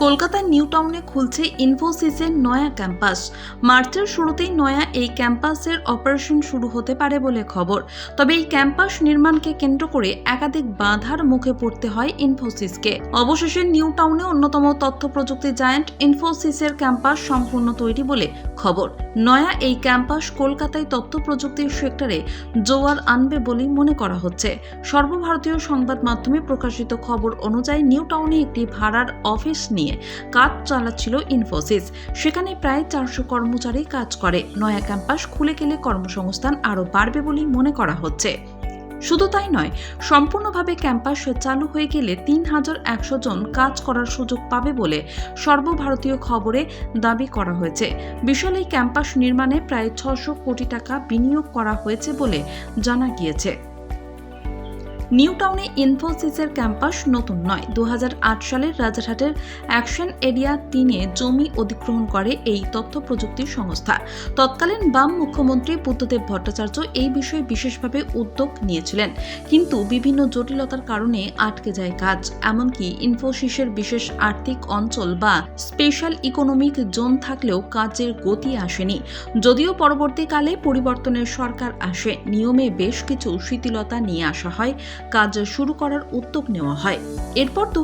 কলকাতার নিউ টাউনে খুলছে ইনফোসিসের নয়া ক্যাম্পাস। মার্চের শুরুতেই নয়া এই ক্যাম্পাসের অপারেশন শুরু হতে পারে বলে খবর। তবে এই ক্যাম্পাস নির্মাণকে কেন্দ্র করে একাধিক বাধার মুখে পড়তে হয় ইনফোসিসকে। অবশেষে নিউ টাউনে অন্যতম তথ্য প্রযুক্তি জায়ান্ট ইনফোসিসের ক্যাম্পাস সম্পূর্ণ তৈরি বলে খবর। নয়া এই ক্যাম্পাস কলকাতায় তথ্য প্রযুক্তির সেক্টরে জোয়ার আনবে বলেই মনে করা হচ্ছে। সর্বভারতীয় সংবাদ মাধ্যমে প্রকাশিত খবর অনুযায়ী নিউ টাউনে একটি ভাড়ার অফিস নিয়ে কাজ চালাচ্ছিল ইনফোসিস। সেখানে প্রায় চারশো কর্মচারী কাজ করে। নয়া ক্যাম্পাস খুলে গেলে কর্মসংস্থান আরও বাড়বে বলেই মনে করা হচ্ছে। শুধু তাই নয়, সম্পূর্ণভাবে ক্যাম্পাস চালু হয়ে গেলে তিন হাজার একশো জন কাজ করার সুযোগ পাবে বলে সর্বভারতীয় খবরে দাবি করা হয়েছে। বিশাল এই ক্যাম্পাস নির্মাণে প্রায় ছশো কোটি টাকা বিনিয়োগ করা হয়েছে বলে জানা গিয়েছে। নিউ টাউনে ইনফোসিসের ক্যাম্পাস নতুন নয়। দু সালের রাজারহাটের অ্যাকশন এরিয়া তিনে জমি অধিগ্রহণ করে এই তথ্য প্রযুক্তি সংস্থা। তৎকালীন বাম মুখ্যমন্ত্রী বুদ্ধদেব ভট্টাচার্য এই বিষয়ে বিশেষভাবে উদ্যোগ নিয়েছিলেন। কিন্তু বিভিন্ন জটিলতার কারণে আটকে যায় কাজ। এমনকি ইনফোসিসের বিশেষ আর্থিক অঞ্চল বা স্পেশাল ইকোনমিক জোন থাকলেও কাজের গতি আসেনি। যদিও পরবর্তীকালে পরিবর্তনের সরকার আসে, নিয়মে বেশ কিছু শিথিলতা নিয়ে আসা হয়। কাজ শুরু করার উদ্যোগ নেওয়া হয়। এরপর দু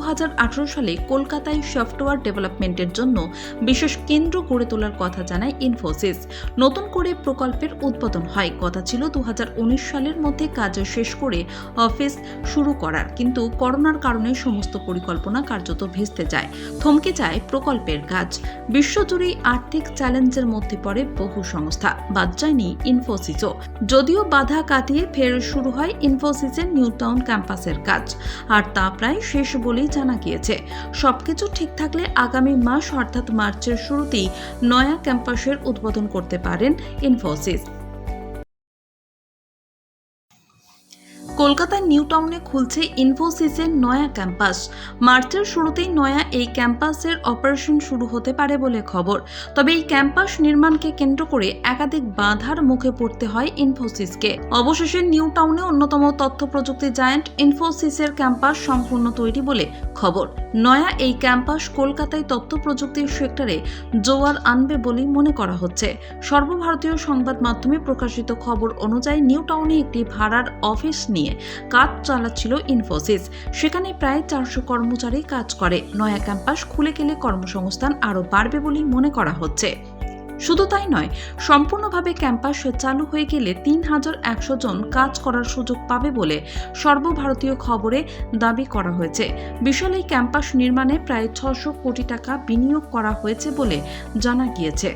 সালে কলকাতায় সফটওয়্যার ডেভেলপমেন্টের জন্য বিশেষ কেন্দ্র গড়ে তোলার কথা জানায় ইনফোসিস নতুন করে প্রকল্পের উদ্বোধন হয়, কথা ছিল দু সালের মধ্যে কাজ শেষ করে অফিস শুরু করার। কিন্তু করোনার কারণে সমস্ত পরিকল্পনা কার্যত ভেস্তে যায়, থমকে যায় প্রকল্পের কাজ। বিশ্বজুড়েই আর্থিক চ্যালেঞ্জের মধ্যে পড়ে বহু সংস্থা, বাদ যায়নি ইনফোসিসও যদিও বাধা কাটিয়ে ফের শুরু হয় ইনফোসিসের নিউ টাউন ক্যাম্পাসের কাজ। আর তা প্রায় শেষ বলেই জানা গিয়েছে। সবকিছু ঠিক থাকলে আগামী মাস, অর্থাৎ মার্চের শুরুতেই নয়া ক্যাম্পাসের উদ্বোধন করতে পারেন ইনফোসিস কলকাতার নিউ টাউনে খুলছে ইনফোসিসের নয়া ক্যাম্পাস। মার্চের শুরুতেই নয়া এই ক্যাম্পাসের অপারেশন শুরু হতে পারে বলে খবর। তবে এই ক্যাম্পাস নির্মাণকে কেন্দ্র করে একাধিক বাধার মুখে পড়তে হয় ইনফোসিসকে। অবশেষে নিউ টাউনে অন্যতম তথ্য প্রযুক্তি জায়ান্ট ইনফোসিসের ক্যাম্পাস সম্পূর্ণ তৈরি বলে খবর। নয়া এই ক্যাম্পাস কলকাতায় তথ্য প্রযুক্তির সেক্টরে জোয়ার আনবে বলেই মনে করা হচ্ছে। সর্বভারতীয় সংবাদ মাধ্যমে প্রকাশিত খবর অনুযায়ী নিউ টাউনে একটি ভাড়ার অফিস নিয়ে কাজ চালাচ্ছিল ইনফোসিস। সেখানে প্রায় চারশো কর্মচারী কাজ করে। নয়া ক্যাম্পাস খুলে গেলে কর্মসংস্থান আরও বাড়বে বলেই মনে করা হচ্ছে। শুধু তাই নয়, সম্পূর্ণভাবে ক্যাম্পাস চালু হয়ে গেলে তিন হাজার একশো জন কাজ করার সুযোগ পাবে বলে সর্বভারতীয় খবরে দাবি করা হয়েছে। বিশাল এই ক্যাম্পাস নির্মাণে প্রায় ছশো কোটি টাকা বিনিয়োগ করা হয়েছে বলে জানা গিয়েছে।